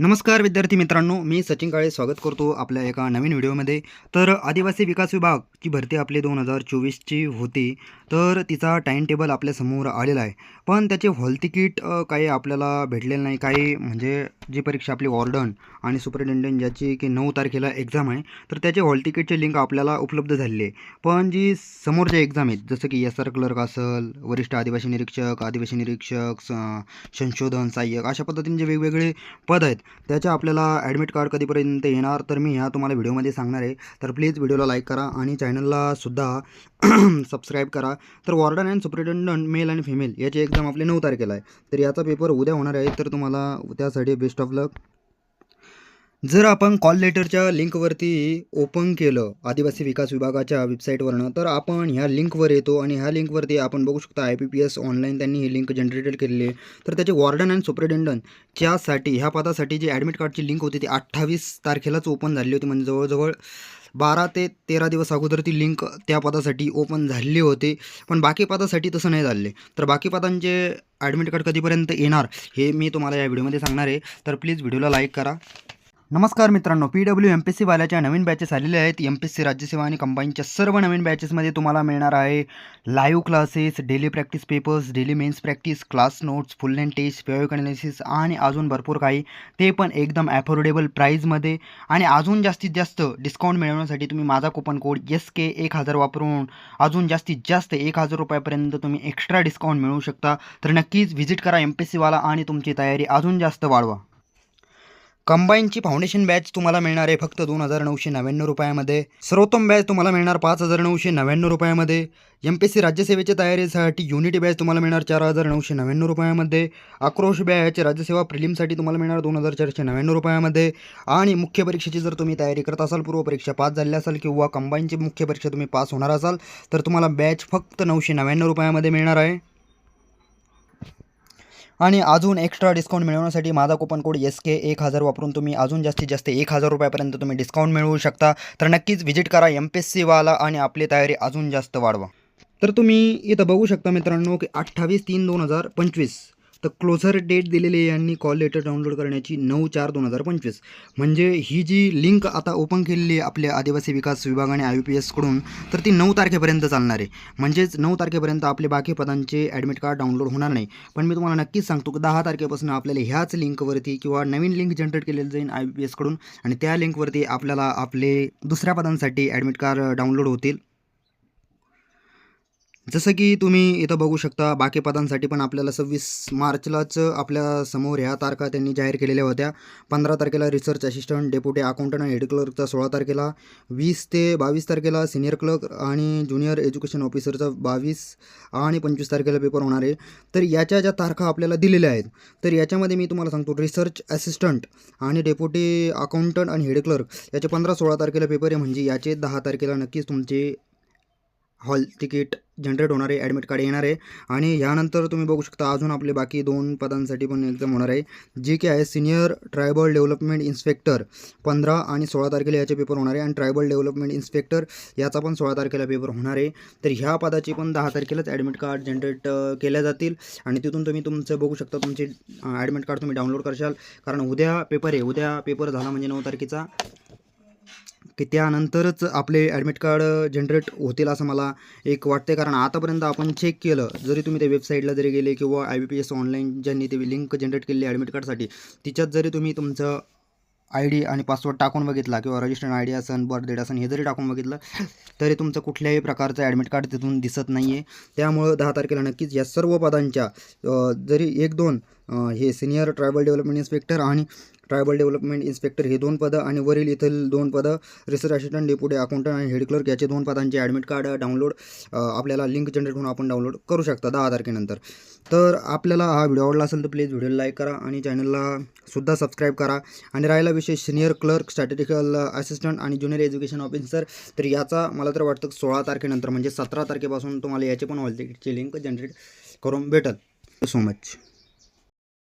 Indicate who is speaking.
Speaker 1: नमस्कार विद्यार्थी मित्रांनो मी सचिन काळे स्वागत करतो आपल्या एका नवीन व्हिडिओमध्ये. तर आदिवासी विकास विभागची भरती आपली दोन हजार चोवीसची होती तर तिचा टाईम टेबल आपल्यासमोर आलेला आहे. पण त्याचे हॉल तिकीट काही आपल्याला भेटलेलं नाही. काही म्हणजे जी परीक्षा आपली वॉर्डन आणि सुपरिटेंडेंट ज्याची की नऊ तारखेला एक्झाम आहे तर त्याचे हॉल तिकीटचे लिंक आपल्याला उपलब्ध झालेली आहे. पण जी समोरचे एक्झाम आहेत जसं की एस आर क्लर्क असेल वरिष्ठ आदिवासी निरीक्षक आदिवासी निरीक्षक संशोधन सहाय्यक अशा पद्धतीने जे वेगवेगळे पद आहेत त्याच्या आपल्याला ॲडमिट कार्ड कधीपर्यंत येणार तर मी ह्या तुम्हाला व्हिडिओमध्ये सांगणार आहे. तर प्लीज व्हिडिओला लाईक करा आणि चॅनलला सुद्धा सबस्क्राईब करा. तर वॉर्डन अँड सुप्रिटेंडंट मेल आणि फिमेल याची एक्झाम आपली नऊ तारखेला आहे. तर याचा पेपर उद्या होणार आहे तर तुम्हाला त्यासाठी बेस्ट ऑफ लक जर आपण कॉल लेटरच्या लिंकवरती ओपन केलं आदिवासी विकास विभागाच्या वेबसाईटवरनं तर आपण ह्या लिंकवर येतो आणि ह्या लिंकवरती आपण बघू शकता I P P S online त्यांनी ही लिंक जनरेटेड केलेली आहे. तर त्याचे वॉर्डन अँड सुप्रिटेंडंटच्यासाठी ह्या पदासाठी जी ॲडमिट कार्डची लिंक होती ती अठ्ठावीस तारखेलाच ओपन झाली होती. म्हणजे जवळजवळ बारा ते तेरा दिवस अगोदर ती लिंक त्या पदासाठी ओपन झालेली होती. पण बाकी पदासाठी तसं नाही झाले. तर बाकी पदांचे ॲडमिट कार्ड कधीपर्यंत येणार हे मी तुम्हाला या व्हिडिओमध्ये सांगणार आहे. तर प्लीज व्हिडिओला लाईक करा. नमस्कार मित्रांनो P W M P S C वाल्याच्या नवीन बॅचेस आलेले आहेत. M P S C Rajyaseva आणि कंबाईनच्या सर्व नवीन बॅचेसमध्ये तुम्हाला मिळणार आहे live classes daily practice papers daily mains practice class notes full length test paper analysis आणि अजून भरपूर काही. ते पण एकदम ॲफोर्डेबल प्राईजमध्ये आणि अजून जास्तीत जास्त डिस्काउंट मिळवण्यासाठी तुम्ही माझा कुपन कोड एस के एक हजार वापरून अजून जास्तीत जास्त एक हजार रुपयापर्यंत तुम्ही एक्स्ट्रा डिस्काउंट मिळवू शकता. तर नक्कीच व्हिजिट करा एम पी एस सीवाला आणि तुमची तयारी अजून जास्त वाढवा. कंबाईनची फाउंडेशन बॅच तुम्हाला मिळणार आहे फक्त दोन हजार नऊशे नव्याण्णव रुपयामध्ये. सर्वोत्तम बॅच तुम्हाला मिळणार पाच हजार नऊशे नव्याण्णव रुपयामध्ये. एम पी एस सी राज्यसेवेच्या तयारीसाठी युनिटी बॅच तुम्हाला मिळणार चार हजार नऊशे नव्याण्णव रुपयामध्ये. आक्रोश बॅच राज्यसेवा प्रिलिमसाठी तुम्हाला मिळणार दोन हजार चारशे नव्याण्णव रुपयामध्ये. आणि मुख्य परीक्षेची जर तुम्ही तयारी करत असाल पूर्व परीक्षा पास झाली असाल किंवा कंबाईनची मुख्य परीक्षा तुम्ही पास होणार असाल तर तुम्हाला बॅच फक्त नऊशे नव्याण्णव रुपयामध्ये मिळणार आहे. आणि अजून एक्स्ट्रा डिस्काउंट मिळवण्यासाठी माझा कुपन कोड एस के एक हजार वापरून तुम्ही अजून जास्तीत जास्त एक हजार रुपयापर्यंत तुम्ही डिस्काउंट मिळवू शकता. तर नक्कीच व्हिजिट करा एम पी एस सीवाला आणि आपली तयारी अजून जास्त वाढवा. तर तुम्ही इथं बघू शकता मित्रांनो की अठ्ठावीस तीन दोन हजार पंचवीस. तर क्लोजर डेट दिलेली आहे यांनी कॉल लेटर डाउनलोड करण्याची नऊ चार दोन हजार पंचवीस. म्हणजे ही जी लिंक आता ओपन केलेली आहे आपल्या आदिवासी विकास विभाग आणि आय यू पी एसकडून तर ती नऊ तारखेपर्यंत चालणार आहे. म्हणजेच नऊ तारखेपर्यंत आपले बाकी पदांचे ॲडमिट कार्ड डाउनलोड होणार नाही. पण मी तुम्हाला नक्कीच सांगतो की दहा तारखेपासून आपल्याला ह्याच लिंकवरती किंवा नवीन लिंक जनरेट केलेलं जाईल आय पी एसकडून आणि त्या लिंकवरती आपल्याला आपले दुसऱ्या पदांसाठी ॲडमिट कार्ड डाउनलोड होतील. जसं की तुम्ही इथं बघू शकता बाकी पदांसाठी पण आपल्याला सव्वीस मार्चलाच आपल्यासमोर ह्या तारखा त्यांनी जाहीर केलेल्या होत्या. पंधरा तारखेला रिसर्च असिस्टंट डेप्युटी अकाउंटंट आणि हेड क्लर्कचा सोळा तारखेला वीस ते बावीस तारखेला सिनियर क्लर्क आणि ज्युनियर एज्युकेशन ऑफिसरचा बावीस आणि पंचवीस तारखेला पेपर होणार आहे. तर याच्या ज्या तारखा आपल्याला दिलेल्या आहेत तर याच्यामध्ये मी तुम्हाला सांगतो रिसर्च असिस्टंट आणि डेप्युटी अकाउंटंट आणि हेड क्लर्क याचे पंधरा सोळा तारखेला पेपर आहे. म्हणजे याचे दहा तारखेला नक्कीच तुमचे हॉल तिकीट जनरेट होणार आहे ॲडमिट कार्ड येणार आहे. आणि ह्यानंतर तुम्ही बघू शकता अजून आपले बाकी दोन पदांसाठी पण एक्झाम होणार आहे. जे की आहे सिनियर ट्रायबल डेव्हलपमेंट इन्स्पेक्टर पंधरा आणि सोळा तारखेला याचे पेपर होणार आहे. आणि ट्रायबल डेव्हलपमेंट इन्स्पेक्टर याचा पण सोळा तारखेला पेपर होणार आहे. तर ह्या पदाची पण दहा तारखेलाच ॲडमिट कार्ड जनरेट केल्या जातील. आणि तिथून तुम्ही तुमचं बघू शकता तुमचे ॲडमिट कार्ड तुम्ही डाउनलोड करशाल. कारण उद्या पेपर आहे. उद्या पेपर झाला म्हणजे नऊ तारखेचा. की त्यानंतरच आपले ॲडमिट कार्ड जनरेट होतील असं मला एक वाटते कारण आतापर्यंत आपण चेक केलं जरी तुम्ही त्या वेबसाईटला जरी गेले किंवा I B P S online ज्यांनी ते लिंक जनरेट केली ॲडमिट कार्डसाठी तिच्यात जरी तुम्ही तुमचं आय डी आणि पासवर्ड टाकून बघितला किंवा रजिस्टर्ड आय डी असन बर्थ डेट असन हे जरी टाकून बघितलं तरी तुमचं कुठल्याही प्रकारचं ॲडमिट कार्ड तिथून दिसत नाही आहे त्यामुळं दहा तारखेला नक्कीच या सर्व पदांच्या जरी एक दोन हे सिनियर ट्रायबल डेव्हलपमेंट इन्स्पेक्टर आणि ट्रायबल डेव्हलपमेंट इन्स्पेक्टर हे दोन पदं आणि वरील इथील दोन पदं रिसर्च असिस्टंट डेप्युटी अकाउंटंट आणि हेड क्लर्क याचे दोन पदांचे ॲडमिट कार्ड डाउनलोड आपल्याला लिंक जनरेट होऊन आपण डाउनलोड करू शकता दहा तारखेनंतर. तर आपल्याला हा व्हिडिओ आवडला असेल तर प्लीज व्हिडिओला लाईक करा आणि चॅनलला सुद्धा सबस्क्राईब करा. आणि राहिला विषय सिनियर क्लर्क स्टॅटिस्टिकल असिस्टंट आणि ज्युनियर एज्युकेशन ऑफिसर तर याचा मला तर वाटतं सोळा तारखेनंतर म्हणजे सतरा तारखेपासून तुम्हाला याचे पण हॉल तिकीटची लिंक जनरेट करून भेटल. So much